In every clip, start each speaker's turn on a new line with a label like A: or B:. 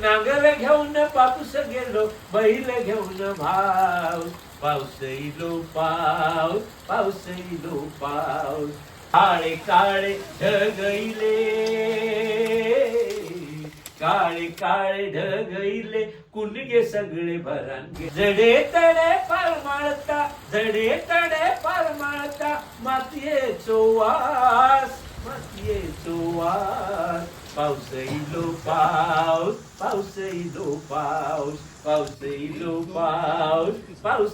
A: नांगर घेऊन पाऊस गेलो बैल घेऊन भाव. पाऊस इलो पाव पाऊस इलो पाऊस काळे काळे ढगईले काळे काळे ढगईले कुणगे सगळे भरांगे. जडे तडे परमाळता जडे तडे परमाळता मातीये चोवास मातीये वास पाऊस इलो पाऊस पाऊस पाऊस पाऊस पाऊस पाऊस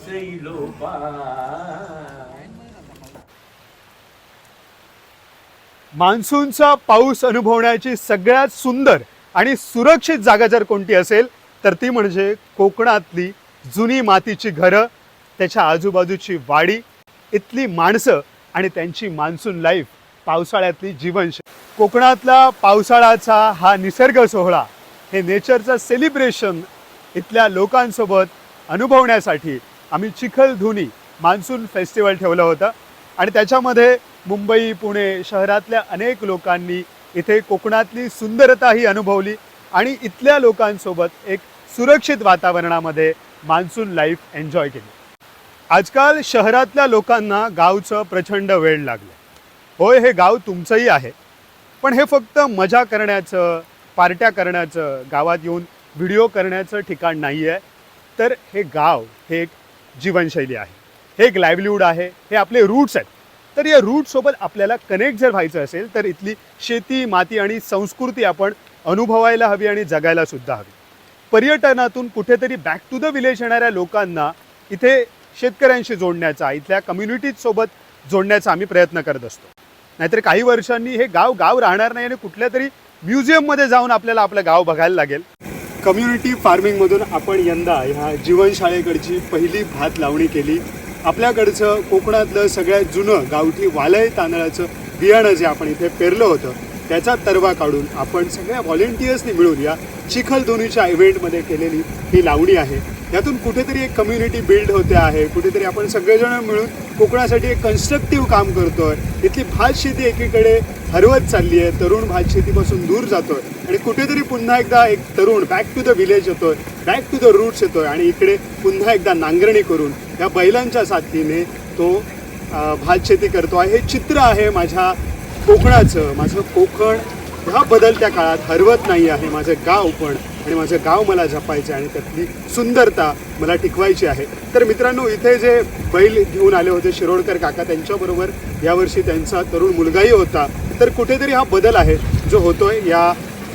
B: मान्सूनचा पाऊस अनुभवण्याची सगळ्यात सुंदर आणि सुरक्षित जागा जर कोणती असेल तर ती म्हणजे कोकणातली जुनी मातीची घरं त्याच्या आजूबाजूची वाडी इथली माणसं आणि त्यांची मान्सून लाईफ पावसाळ्यातली जीवनशैली. कोकणातला पावसाळ्याचा हा निसर्ग सोहळा हे नेचरचं सेलिब्रेशन इथल्या लोकांसोबत अनुभवण्यासाठी आम्ही चिखलधुनी मान्सून फेस्टिवल ठेवलं होतं. आणि त्याच्यामध्ये मुंबई पुणे शहरातल्या अनेक लोकांनी इथे कोकणातली सुंदरताही अनुभवली आणि इथल्या लोकांसोबत एक सुरक्षित वातावरणामध्ये मान्सून लाईफ एन्जॉय केली. आजकाल शहरातल्या लोकांना गावचं प्रचंड वेळ लागलं होय हे गाव तुमचंही आहे पण हे फक्त मजा करण्याचं पार्ट्या करण्याचं गावात येऊन व्हिडिओ करण्याचं ठिकाण नाही आहे तर हे गाव हे एक जीवनशैली आहे. हे एक लाईव्हलीहूड आहे. हे आपले रूट्स आहेत. तर या रूटसोबत आपल्याला कनेक्ट जर व्हायचं असेल तर इथली शेती माती आणि संस्कृती आपण अनुभवायला हवी आणि जगायला सुद्धा हवी. पर्यटनातून कुठेतरी बॅक टू द विलेज येणाऱ्या लोकांना इथे शेतकऱ्यांशी जोडण्याचा इथल्या कम्युनिटीजसोबत जोडण्याचा आम्ही प्रयत्न करत असतो. नाहीतर काही वर्षांनी हे गाव गाव राहणार नाही आणि कुठल्या तरी म्युझियममध्ये जाऊन आपल्याला आपलं गाव बघायला लागेल. कम्युनिटी फार्मिंगमधून आपण यंदा ह्या जीवनशाळेकडची पहिली भात लावणी केली. आपल्याकडचं कोकणातलं सगळ्यात जुनं गावठी वालय तांदळाचं बियाणं जे आपण इथे पेरलं होतं त्याचा तरवा काढून आपण सगळ्या व्हॉलेंटियर्सनी मिळून या चिखलधोनीच्या इव्हेंटमध्ये केलेली ही लावणी आहे. यातून कुठेतरी एक कम्युनिटी बिल्ड होते आहे कुठेतरी आपण सगळेजण मिळून कोकणासाठी एक कन्स्ट्रक्टिव्ह काम करतोय. इथली भात शेती एकीकडे हरवत चालली आहे. तरुण भात शेतीपासून दूर जातोय. आणि कुठेतरी पुन्हा एकदा एक तरुण बॅक टू द विलेज येतोय. बॅक टू द रूट्स येतोय. आणि इकडे पुन्हा एकदा नांगरणी करून या बैलांच्या साथीने तो भात शेती करतो आहे. हे चित्र आहे माझ्या कोकणाचं. माझं कोकण ह्या बदलत्या काळात हरवत नाही आहे. माझं गाव पण आणि माझं गाव मला जपायचं आहे आणि त्यातली सुंदरता मला टिकवायची आहे. तर मित्रांनो इथे जे बैल घेऊन आले होते शिरोडकर काका त्यांच्याबरोबर यावर्षी त्यांचा तरुण मुलगाही होता. तर कुठेतरी हा बदल आहे जो होतोय. या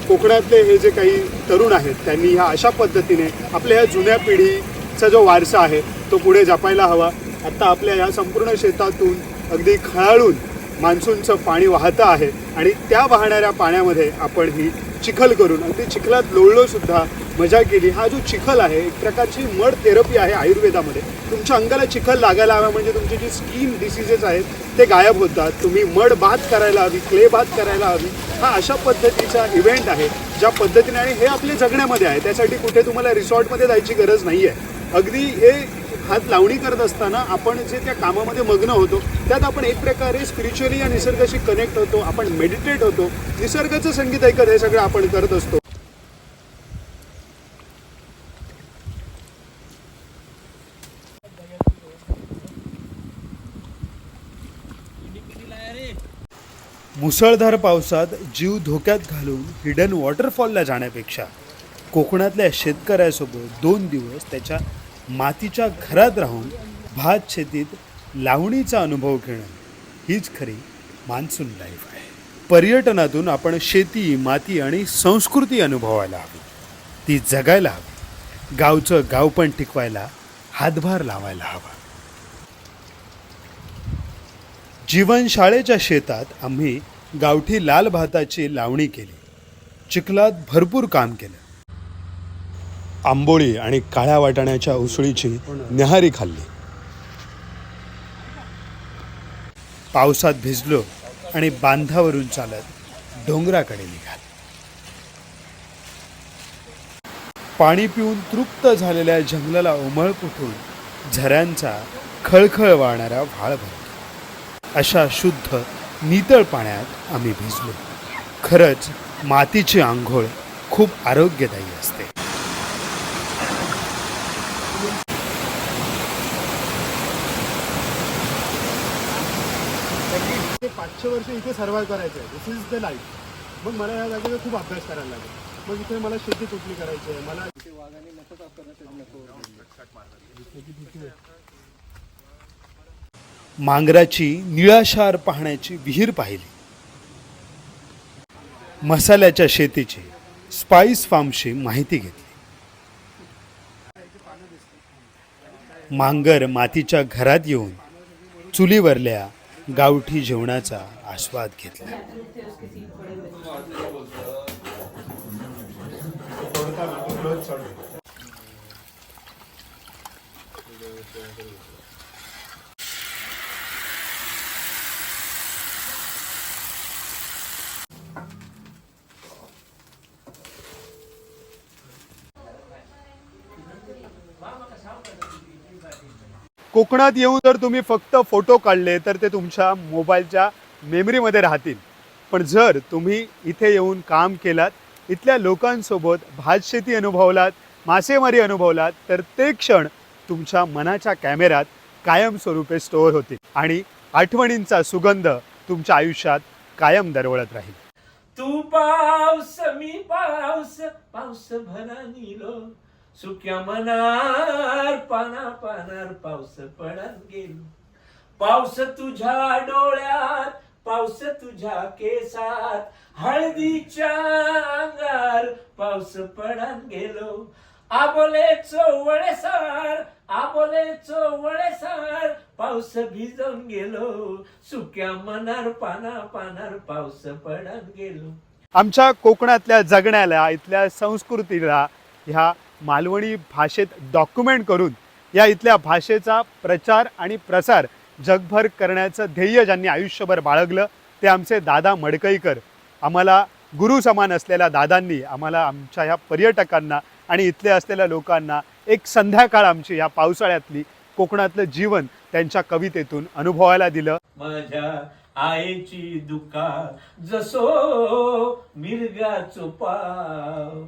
B: कोकणातले हे जे काही तरुण आहेत त्यांनी ह्या अशा पद्धतीने आपल्या ह्या जुन्या पिढीचा जो वारसा आहे तो पुढे जपायला हवा. आत्ता आपल्या या संपूर्ण शेतातून अगदी खळाळून मान्सूनचं पाणी वाहतं आहे आणि त्या वाहणाऱ्या पाण्यामध्ये आपण ही चिखल करून. अगदी चिखलात लोळलो सुद्धा मजा केली. हा जो चिखल आहे एक प्रकारची मड थेरपी आहे आयुर्वेदामध्ये. तुमच्या अंगाला चिखल लागायला हवा म्हणजे तुमचे जे स्किन डिसिजेस आहेत ते गायब होतात. तुम्ही मड बात करायला हवी क्ले बात करायला हवी. हा अशा पद्धतीचा इव्हेंट आहे ज्या पद्धतीने आणि हे आपले जगण्यामध्ये आहे. त्यासाठी कुठे तुम्हाला रिसॉर्टमध्ये जायची गरज नाही आहे अगदी हे हात लावणी करत असताना आपण जे त्या कामामध्ये मग्न होतो त्यात आपण एक प्रकारे स्पिरिच्युअली या निसर्गाशी कनेक्ट होतो आपण मेडिटेट होतो. निसर्गाचं संगीत ऐकत हे सगळं आपण करत असतो. मुसळधार पावसात जीव धोक्यात घालून हिडन वॉटरफॉलला जाण्यापेक्षा कोकणातल्या शेतकऱ्यासोबत दोन दिवस त्याच्या मातीच्या घरात राहून भात शेतीत लावणीचा अनुभव घेणं हीच खरी मान्सून लाईफ आहे. पर्यटनातून आपण शेती माती आणि संस्कृती अनुभवायला हवी. ती जगायला हवी. गावचं गाव पण टिकवायला हातभार लावायला हवा. जीवनशाळेच्या शेतात आम्ही गावठी लाल भाताची लावणी केली. चिखलात भरपूर काम केलं. आंबोळी आणि काळ्या वाटाण्याच्या उसळीची न्याहारी खाल्ली. पावसात भिजलो आणि बांधावरून चालत डोंगराकडे निघाल. पाणी पिऊन तृप्त झालेल्या जंगलाला उमळ फुटून झऱ्यांचा खळखळ वाहणारा व्हाळ भरतो अशा शुद्ध नितळ पाण्यात आम्ही भिजलो. खरंच मातीची आंघोळ खूप आरोग्यदायी असते. वर्ष इथे सर्वाइव्ह करायचं आहे दिस इज द लाईफ मग मला या जागेचा खूप अभ्यास करायला लागेल. मग इथे मला शेती कुठली करायची आहे? मला मांगराची निळाशार पाहण्याची विहीर पाहिली. मसाल्याच्या शेतीची स्पाइस फार्मशी माहिती घेतली. मांगर मातीच्या घरात येऊन चुलीवरल्या गावठी जेवणाचा आस्वाद घेतला. कोकणात येऊन जर तुम्ही फक्त फोटो काढले तर ते तुमच्या मोबाईलच्या मेमरीमध्ये राहतील. पण जर तुम्ही इथे येऊन काम केलात इथल्या लोकांसोबत भातशेती अनुभवलात मासेमारी अनुभवलात तर ते क्षण तुमच्या मनाच्या कॅमेऱ्यात कायमस्वरूपे स्टोअर होतील आणि आठवणींचा सुगंध तुमच्या आयुष्यात कायम दरवळत राहील.
A: तू पाऊस मी पाऊस पाऊस भरा निलो. सुक्या मनार पाना पानार पाऊस पडत गेलो. पाऊस तुझ्या डोळ्यात पाऊस तुझ्या केसात हळदीच्या अंगार पाऊस पडत गेलो. आबोले चोवळे सार आबोले चोवळे सार पाऊस भिजून गेलो. सुक्या मनार पाना पानार पाऊस पडत गेलो.
B: आमच्या कोकणातल्या जगण्याला इथल्या संस्कृतीला ह्या मालवणी भाषेत डॉक्युमेंट करून या इथल्या भाषेचा प्रचार आणि प्रसार जगभर करण्याचं ध्येय ज्यांनी आयुष्यभर बाळगलं ते आमचे दादा मडकईकर. आम्हाला गुरु समान असलेल्या दादांनी आम्हाला आमच्या ह्या पर्यटकांना आणि इथले असलेल्या लोकांना एक संध्याकाळ आमची या पावसाळ्यातली कोकणातलं जीवन त्यांच्या कवितेतून अनुभवायला दिलं.
A: माझ्या आईची दुका जसो मिरगाचो पाव.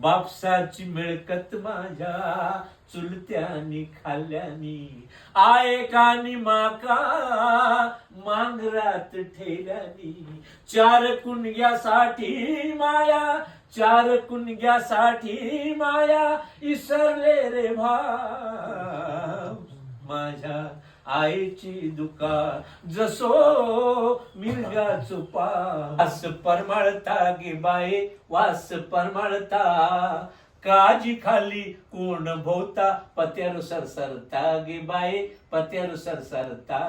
A: बापसाची मिळकत माझ्या चुलत्यानी खाल्ल्यानी. आयकानी माका मांगरात ठेल्यानी. चार कुणग्यासाठी माया चार कुणग्यासाठी माया. इसरले रे भा माझ्या आईची दुका जसो मिरगा चुपा. वास परमळता गे बाये वास परमळता. काजी खाली कोण भोवता पत्यानुसार सरसरता गे बाये पत्यानुसार सरसरता.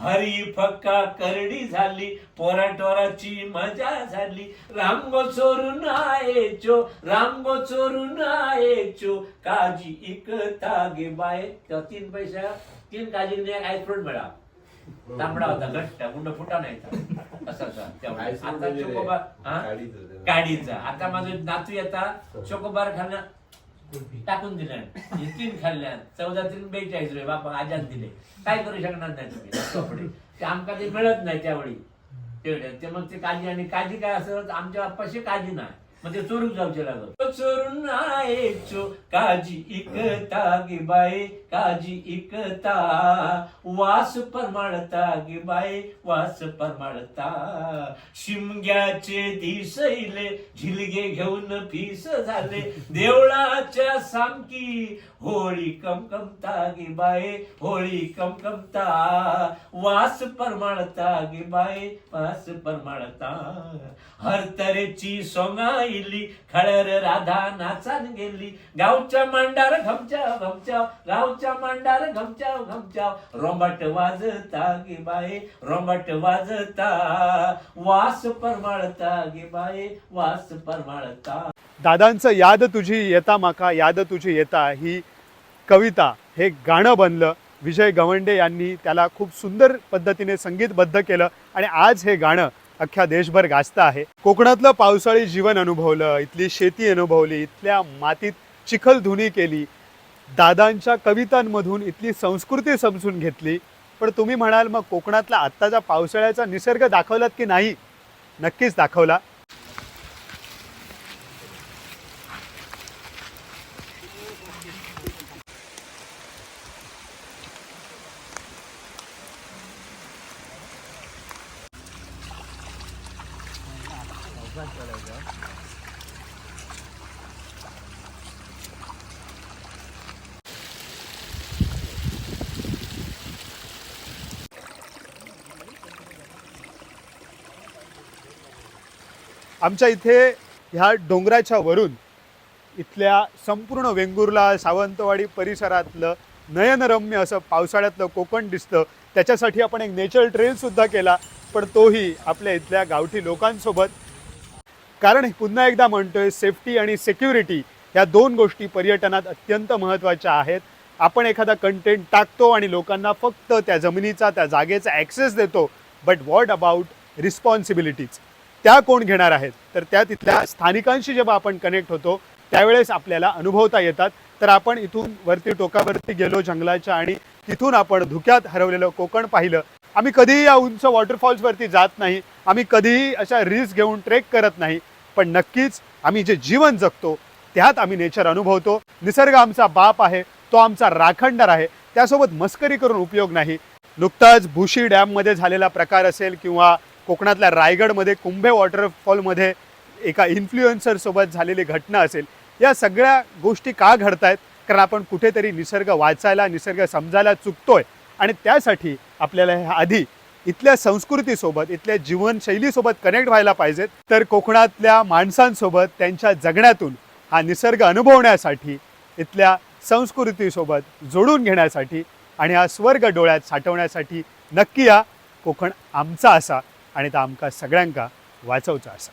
A: हरी फक्का करडी झाली पोराटोराची मजा झाली. रांगो चोरून आयचो रांगो चोरून आयचो. काजी इकता गे बाय. तीन पैसा तीन काजी आय फ्रूट मिळा तांबडा होता घट्ट गुंड फुटा नाही. असाचा तेवढा. आता चोकोबार हा? काडीचा आता माझं नातू येता चोकोबार खाणं टाकून दिल्या हे तीन खाल्ल्या चौदा तीन बेचाळीस रुपये. बापा आजात दिले. काय करू शकणार नाही तुम्ही? कपडे. ते आमका ते मिळत नाही त्यावेळी. तेवढे. ते मग ते काळजी आणि काळजी काय असं आमच्या बाप्पाशी काळजी नाही. मग ते चोरून जाऊचे लागत चोरून आयचो काजी इकता गे बाई काजी इकता. वास परमाळता गे बाई वास परमाळता. शिमग्याचे दिसैले झिलगे घेऊन फिस झाले. देवळाच्या सामकी होळी कमकमता गे बाई होळी कमकमता. वास परमाळता गे बाई वास परमाळता. हर तरेची सोंगाईली खळर राधा नाचान गेली गावच्या मांडार घमचाव घमचाव गावच्या मांडार घमचाव घमचाव. रोंबाट वाजता गे बाये रोंबाट वाजता. वास परमाळता गे बाये वास परमाळता.
B: दादांचं याद तुझी येता माका याद तुझी येता. ही कविता हे गाणं बनलं. विजय गवंडे यांनी त्याला खूप सुंदर पद्धतीने संगीतबद्ध केलं. आणि आज हे गाणं अख्ख्या देशभर गाजतं आहे. कोकणातलं पावसाळी जीवन अनुभवलं इथली शेती अनुभवली इथल्या मातीत चिखलधुनी केली दादांच्या कवितांमधून इथली संस्कृती समजून घेतली. पण तुम्ही म्हणाल मग कोकणातला आत्ताचा पावसाळ्याचा निसर्ग दाखवलात की नाही? नक्कीच दाखवला. आमच्या इथे ह्या डोंगराच्या वरून इथल्या संपूर्ण वेंगुर्ला सावंतवाडी परिसरातलं नयनरम्य असं पावसाळ्यातलं कोकण दिसतं. त्याच्यासाठी आपण एक नेचर ट्रेलसुद्धा केला पण तोही आपल्या इथल्या गावठी लोकांसोबत कारण पुन्हा एकदा म्हणतोय सेफ्टी आणि सिक्युरिटी ह्या दोन गोष्टी पर्यटनात अत्यंत महत्त्वाच्या आहेत. आपण एखादा कंटेंट टाकतो आणि लोकांना फक्त त्या जमिनीचा त्या जागेचा ॲक्सेस देतो बट वॉट अबाउट रिस्पॉन्सिबिलिटीज त्या कोण घेणार आहेत? तर त्या तिथल्या स्थानिकांशी जेव्हा आपण कनेक्ट होतो त्यावेळेस आपल्याला अनुभवता येतात. तर आपण इथून वरती टोकावरती गेलो जंगलाच्या आणि तिथून आपण धुक्यात हरवलेलं कोकण पाहिलं. आम्ही कधीही या उंच वॉटरफॉल्सवरती जात नाही. आम्ही कधीही अशा रिस्क घेऊन ट्रेक करत नाही. पण नक्कीच आम्ही जे जीवन जगतो त्यात आम्ही नेचर अनुभवतो. निसर्ग आमचा बाप आहे तो आमचा राखणदार आहे. त्यासोबत मस्करी करून उपयोग नाही. नुकताच भुशी डॅममध्ये झालेला प्रकार असेल किंवा कोकणातल्या रायगडमध्ये कुंभे वॉटरफॉलमध्ये एका इन्फ्लुएन्सरसोबत झालेली घटना असेल या सगळ्या गोष्टी का घडतायत? कारण आपण कुठेतरी निसर्ग वाचायला निसर्ग समजायला चुकतोय. आणि त्यासाठी आपल्याला ह्या आधी इथल्या संस्कृतीसोबत इथल्या जीवनशैलीसोबत कनेक्ट व्हायला पाहिजेत. तर कोकणातल्या माणसांसोबत त्यांच्या जगण्यातून हा निसर्ग अनुभवण्यासाठी इथल्या संस्कृतीसोबत जोडून घेण्यासाठी आणि हा स्वर्ग डोळ्यात साठवण्यासाठी नक्की या कोकण आमचा असा आणि तो आमका सगळ्यांका वाचवचा असा.